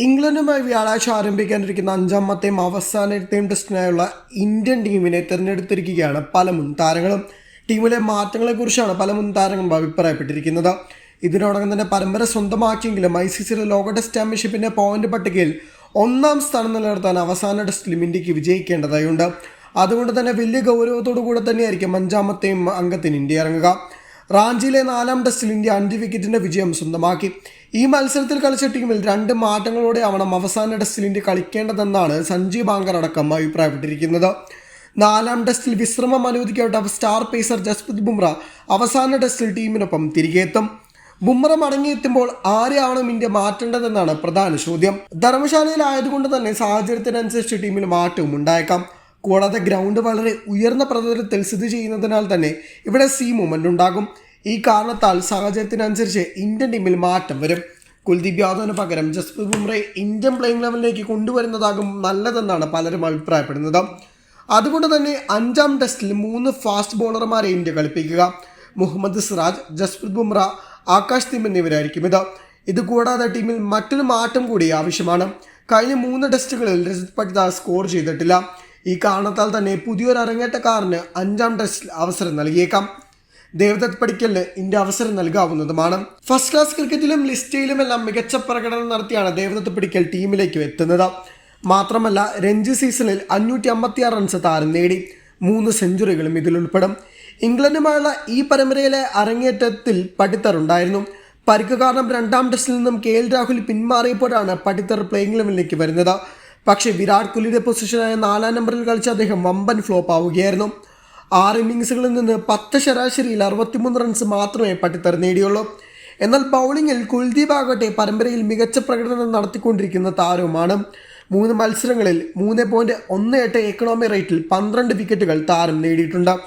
ഇംഗ്ലണ്ടുമായി വ്യാഴാഴ്ച ആരംഭിക്കാനിരിക്കുന്ന അഞ്ചാമത്തെയും അവസാനത്തെയും ടെസ്റ്റിനായുള്ള ഇന്ത്യൻ ടീമിനെ തിരഞ്ഞെടുത്തിരിക്കുകയാണ് പല മുൻ താരങ്ങളും. ടീമിലെ മാറ്റങ്ങളെക്കുറിച്ചാണ് പല മുൻ താരങ്ങളും അഭിപ്രായപ്പെട്ടിരിക്കുന്നത്. ഇതിനോടകം തന്നെ പരമ്പര സ്വന്തമാക്കിയെങ്കിലും ഐ സി സിയുടെ ലോക ടെസ്റ്റ് ചാമ്പ്യൻഷിപ്പിന്റെ പോയിന്റ് പട്ടികയിൽ ഒന്നാം സ്ഥാനം നിലനിർത്താൻ അവസാന ടെസ്റ്റിലും ഇന്ത്യയ്ക്ക് വിജയിക്കേണ്ടതായുണ്ട്. അതുകൊണ്ട് തന്നെ വലിയ ഗൗരവത്തോടു കൂടെ തന്നെയായിരിക്കും അഞ്ചാമത്തെയും അംഗത്തിന് ഇന്ത്യ ഇറങ്ങുക. റാഞ്ചിയിലെ നാലാം ടെസ്റ്റിൽ ഇന്ത്യ അഞ്ച് വിക്കറ്റിന്റെ വിജയം സ്വന്തമാക്കി. ഈ മത്സരത്തിൽ കളിച്ച ടീമിൽ രണ്ട് മാറ്റങ്ങളോടെ ആവണം അവസാന ടെസ്റ്റിൽ ഇന്ത്യ കളിക്കേണ്ടതെന്നാണ് സഞ്ജീവ് ബാങ്കർ അടക്കം അഭിപ്രായപ്പെട്ടിരിക്കുന്നത്. നാലാം ടെസ്റ്റിൽ വിശ്രമം അനുവദിക്കപ്പെട്ട സ്റ്റാർ പേസർ ജസ്പ്രീത് ബുംറ അവസാന ടെസ്റ്റിൽ ടീമിനൊപ്പം തിരികെ എത്തും. ബുംറ മടങ്ങിയെത്തുമ്പോൾ ആരെയാണ് ഇന്ത്യ മാറ്റേണ്ടതെന്നാണ് പ്രധാന ചോദ്യം. ധർമ്മശാലയിലായതുകൊണ്ട് തന്നെ സാഹചര്യത്തിനനുസരിച്ച് ടീമിൽ മാറ്റവും ഉണ്ടായേക്കാം. കൂടാതെ ഗ്രൗണ്ട് വളരെ ഉയർന്ന പ്രതലത്തിൽ സ്ഥിതി ചെയ്യുന്നതിനാൽ തന്നെ ഇവിടെ സി മൂമെന്റ് ഉണ്ടാകും. ഈ കാരണത്താൽ സാഹചര്യത്തിനനുസരിച്ച് ഇന്ത്യൻ ടീമിൽ മാറ്റം വരും. കുൽദീപ് യാദവിന് പകരം ജസ്പ്രീത് ബുംറയെ ഇന്ത്യൻ പ്ലേയിങ് ലെവലിലേക്ക് കൊണ്ടുവരുന്നതാകും നല്ലതെന്നാണ് പലരും അഭിപ്രായപ്പെടുന്നത്. അതുകൊണ്ട് തന്നെ അഞ്ചാം ടെസ്റ്റിൽ മൂന്ന് ഫാസ്റ്റ് ബോളർമാരെ ഇന്ത്യ കളിപ്പിക്കുക. മുഹമ്മദ് സിറാജ് ജസ്പ്രീത് ബുംറ ആകാശ് തീം എന്നിവരായിരിക്കും ഇത്. ഇതുകൂടാതെ ടീമിൽ മറ്റൊരു മാറ്റം കൂടി ആവശ്യമാണ്. കഴിഞ്ഞ മൂന്ന് ടെസ്റ്റുകളിൽ രജത് പട്ടിദാർ സ്കോർ ചെയ്തിട്ടില്ല. ഈ കാരണത്താൽ തന്നെ പുതിയൊരു അരങ്ങേറ്റക്കാരന് അഞ്ചാം ടെസ്റ്റിൽ അവസരം നൽകിയേക്കാം. ദേവദത്ത് പടിക്കലിന് ഇന്ത്യ അവസരം നൽകാവുന്നതുമാണ്. ഫസ്റ്റ് ക്ലാസ് ക്രിക്കറ്റിലും ലിസ്റ്റിലുമെല്ലാം മികച്ച പ്രകടനം നടത്തിയാണ് ദേവദത്ത് പടിക്കൽ ടീമിലേക്ക് എത്തുന്നത്. മാത്രമല്ല രഞ്ജി സീസണിൽ അഞ്ഞൂറ്റി അമ്പത്തിയാറ് റൺസ് താരം നേടി മൂന്ന് സെഞ്ചുറികളും ഇതിൽ ഉൾപ്പെടും. ഇംഗ്ലണ്ടുമായുള്ള ഈ പരമ്പരയിലെ അരങ്ങേറ്റത്തിൽ പടിത്തറുണ്ടായിരുന്നു പരിക്ക് കാരണം രണ്ടാം ടെസ്റ്റിൽ നിന്നും കെ എൽ രാഹുൽ പിന്മാറിയപ്പോഴാണ് പടിത്തർ പ്ലേയിങ് ലെവലിലേക്ക് വരുന്നത്. പക്ഷേ വിരാട് കോഹ്ലിയുടെ പൊസിഷനായ നാലാം നമ്പറിൽ കളിച്ച അദ്ദേഹം വമ്പൻ ഫ്ലോപ്പ് ആവുകയായിരുന്നു. ആറ് ഇന്നിങ്സുകളിൽ നിന്ന് പത്ത് ശരാശരിയിൽ അറുപത്തിമൂന്ന് റൺസ് മാത്രമേ പട്ടിത്തർ നേടിയുള്ളൂ. എന്നാൽ ബൗളിങ്ങിൽ കുൽദീപ് ആകട്ടെ പരമ്പരയിൽ മികച്ച പ്രകടനം നടത്തിക്കൊണ്ടിരിക്കുന്ന താരവുമാണ്. മൂന്ന് മത്സരങ്ങളിൽ മൂന്ന് പോയിന്റ് ഒന്ന് എട്ട് എക്കണോമി റേറ്റിൽ പന്ത്രണ്ട് വിക്കറ്റുകൾ താരം നേടിയിട്ടുണ്ട്.